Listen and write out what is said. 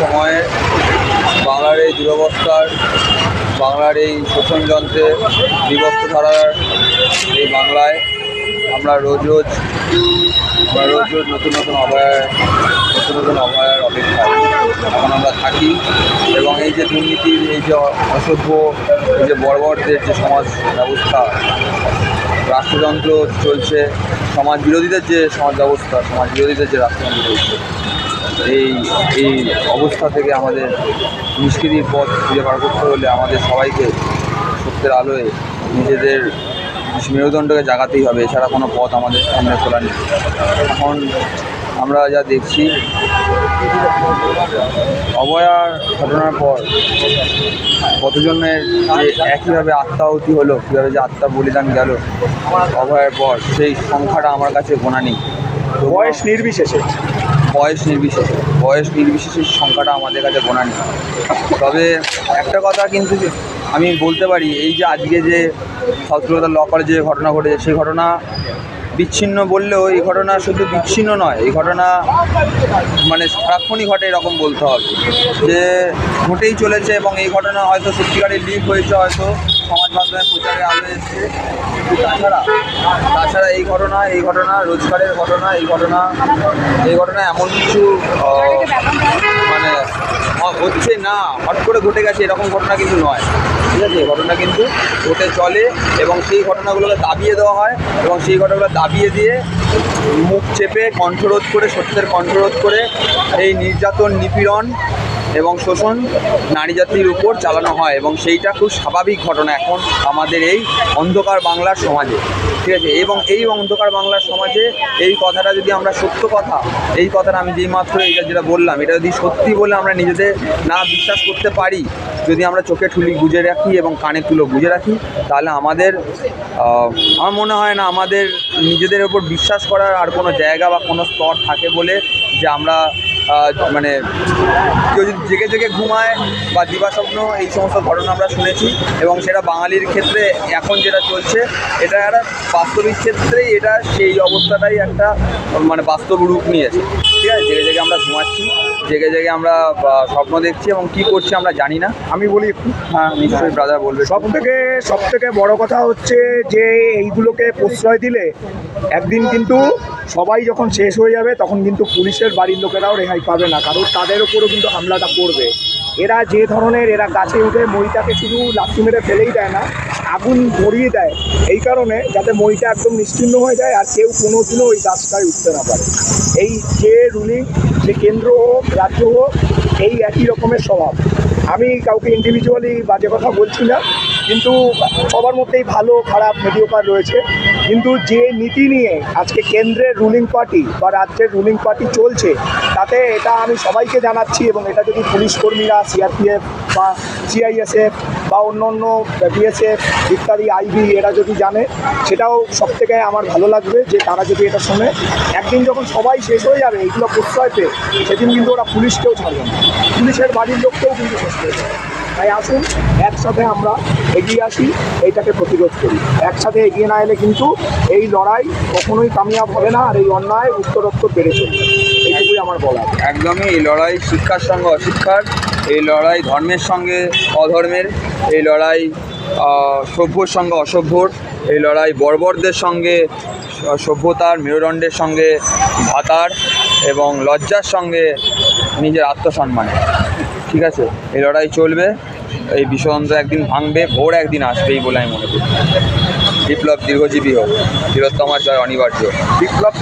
সময়ে বাংলার এই দুরবস্থার, বাংলার এই শোষণ যন্ত্রে বিভক্ত ধারার এই বাংলায় আমরা রোজ রোজ, আমরা রোজ রোজ নতুন নতুন অভয়ার, নতুন নতুন অভয়ার অপেক্ষায়। এখন আমরা থাকি এবং এই যে দুর্নীতির, এই যে অসভ্য, এই যে বর্বরদের যে সমাজ ব্যবস্থা, রাষ্ট্রযন্ত্র চলছে, সমাজ বিরোধীদের যে সমাজ ব্যবস্থা, সমাজ বিরোধীদের যে রাষ্ট্রযন্ত্র চলছে এই এই অবস্থা থেকে আমাদের নিষ্কৃতির পথ খুঁজে বার করতে হলে আমাদের সবাইকে সত্যের আলোয় নিজেদের মেরুদণ্ডকে জাগাতেই হবে। এছাড়া কোনো পথ আমাদের সামনে খোলা নেই। এখন আমরা যা দেখছি অবয়ার ঘটনার পর কতজনের যে একইভাবে আত্মাহতি হলো, কীভাবে যে আত্মা বলিদান গেল অভয়ের পর সেই সংখ্যাটা আমার কাছে গোনা নেই। বয়স নির্বিশেষে। বয়স নির্বিশেষে বয়স নির্বিশেষে সংখ্যাটা আমাদের কাছে গোনা নেই তবে একটা কথা কিন্তু আমি বলতে পারি, এই যে আজকে যে শত্রুতা ল করে যে ঘটনা ঘটেছে, সেই ঘটনা বিচ্ছিন্ন বললেও এই ঘটনা শুধু বিচ্ছিন্ন নয়, এই ঘটনা মানে সারাক্ষণই ঘটে এরকম বলতে হবে। যে ঘটেই চলেছে এবং এই ঘটনা হয়তো সত্যিকারের লিক হয়েছে, হয়তো সমাজ মাধ্যমে প্রচারে আলো এসছে। তাছাড়া তাছাড়া এই ঘটনা এই ঘটনা রোজগারের ঘটনা, এই ঘটনা এই ঘটনা এমন কিছু মানে হচ্ছে না, হট করে ঘটে গেছে, এরকম ঘটনা কিন্তু নয়। ঠিক আছে? ঘটনা কিন্তু ঘটে চলে এবং সেই ঘটনাগুলোকে দাবিয়ে দেওয়া হয় এবং সেই ঘটনাগুলো দাবিয়ে দিয়ে মুখ চেপে কণ্ঠরোধ করে, সত্যের কণ্ঠরোধ করে এই নির্যাতন, নিপীড়ন এবং শোষণ নারী জাতির উপর চালানো হয় এবং সেইটা খুব স্বাভাবিক ঘটনা এখন আমাদের এই অন্ধকার বাংলার সমাজে। ঠিক আছে? এবং এই অন্ধকার বাংলার সমাজে এই কথাটা যদি আমরা সত্য কথা, এই কথাটা আমি যেই মাত্র এইটা যেটা বললাম, এটা যদি সত্যি বলে আমরা নিজেদের না বিশ্বাস করতে পারি, যদি আমরা চোখে ঠুলি গুজে রাখি এবং কানে তুলো গুজে রাখি, তাহলে আমাদের আমার মনে হয় না আমাদের নিজেদের ওপর বিশ্বাস করার আর কোনো জায়গা বা কোনো স্তর থাকে বলে যে আমরা মানে কেউ যদি জেগে জেগে ঘুমায় বা দিবাস্বপ্ন এই সমস্ত ঘটনা আমরা শুনেছি এবং সেটা বাঙালির ক্ষেত্রে এখন যেটা চলছে, এটা একটা বাস্তবিক ক্ষেত্রেই এটা সেই অবস্থাটাই একটা মানে বাস্তব রূপ নিয়েছে। ঠিক আছে? জেগে জেগে আমরা ঘুমাচ্ছি। জেগে জেগে আমরা স্বপ্ন দেখছি এবং কি করছি আমরা জানি না। আমি বলি হ্যাঁ নিশ্চয়ই ব্রাদার বলবে। সব থেকে সব থেকে বড় কথা হচ্ছে যে এইগুলোকে প্রশ্রয় দিলে একদিন কিন্তু সবাই যখন শেষ হয়ে যাবে তখন কিন্তু পুলিশের বাড়ির লোকেরাও রেহাই পাবে না। কারণ তাদের উপরও কিন্তু হামলাটা করবে এরা যে ধরনের এরা গাছে উঠে মইটাকে শুধু লাঠি মেরে ফেলেই দেয় না। আগুন ধরিয়ে দেয়। এই কারণে যাতে মইটা একদম নিশ্চিন্ন হয়ে যায় আর কেউ কোনোদিনও ওই গাছটায় উঠতে না পারে। এই যে রুলিং যে কেন্দ্র হোক, রাজ্য হোক, এই একই রকমের স্বভাব। আমি কাউকে ইন্ডিভিজুয়ালি বাজে কথা বলছি না, কিন্তু সবার মধ্যেই ভালো, খারাপ মেডিওকার রয়েছে। কিন্তু যে নীতি নিয়ে আজকে কেন্দ্রের রুলিং পার্টি বা রাজ্যের রুলিং পার্টি চলছে, তাতে এটা আমি সবাইকে জানাচ্ছি এবং এটা যদি পুলিশ কর্মীরা সিআরপিএফ বা সিআইএসএফ বা অন্য অন্য বিএসএফ ইত্যাদি আইবি এরা যদি জানে, সেটাও সব থেকে আমার ভালো লাগবে যে তারা যদি এটা শোনে। একদিন যখন সবাই শেষ হয়ে যাবে, এইগুলো প্রশ্রয় পেয়ে, সেদিন কিন্তু ওরা পুলিশকেও ছাড়বে না। পুলিশের বাড়ির লোককেও কিন্তু শেষ হয়ে যাবে। তাই আসুন, একসাথে আমরা এগিয়ে আসি, এইটাকে প্রতিরোধ করি। একসাথে এগিয়ে না এলে কিন্তু এই লড়াই কখনোই কামিয়াব হবে না, আর এই অন্যায় উত্তরোত্তর বেড়ে চলবে। আমার বলার। একদমই এই লড়াই শিক্ষার সঙ্গে অশিক্ষার এই লড়াই ধর্মের সঙ্গে অধর্মের এই লড়াই সভ্যর সঙ্গে অসভ্যর এই লড়াই বর্বরদের সঙ্গে সভ্যতার মেরুদণ্ডের সঙ্গে ভাতার এবং লজ্জার সঙ্গে নিজের আত্মসম্মানের ঠিক আছে? এই লড়াই চলবে এই বিষয়ন্ত্র একদিন ভাঙবে ভোর একদিন আসবেই বলে আমি মনে করি। বিপ্লব দীর্ঘজীবী হোক বীরত্তমার জয় অনিবার্য। বিপ্লব